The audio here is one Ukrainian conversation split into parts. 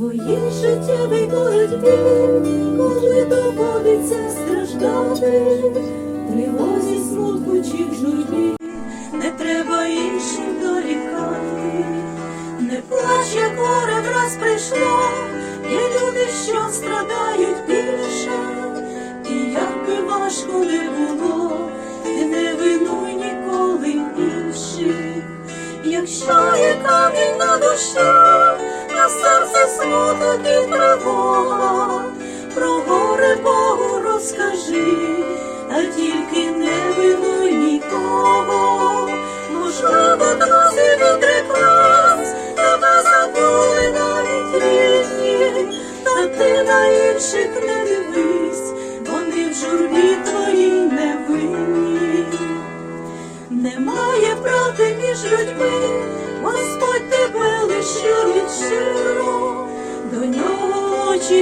твоїй життєвій боротьбі, коли доводиться страждати, тривозі, смутку чи в журбі, не треба іншим дорікати, не плач, як горе враз прийшло, є люди, що страдають більше, і як би важко не було, ти не винуй ніколи інших. Якщо є камінь на душі, смуток і тривога, про горе Богу розкажи, та тільки не винуй нікого. Можливо, друзі відреклась, тебе забули навіть рідні, та ти на інших не дивись, вони в журбі твоїй не винні. Немає правди між людьми,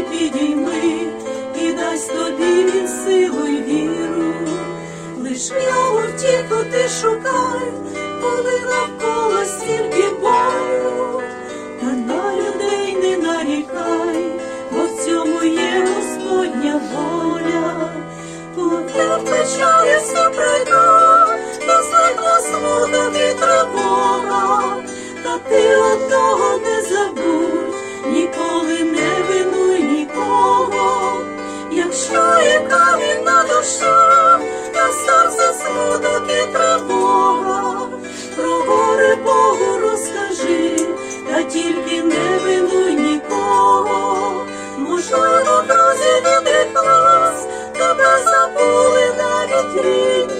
підійми і дасть тобі він силу й віру. Лиш в нього втіху ти шукай, коли навколо стільки болю, та на людей не нарікай, бо в цьому є Господня воля. Поки печалі все пройду, та знайду смуток і тебе забули навіть рідні,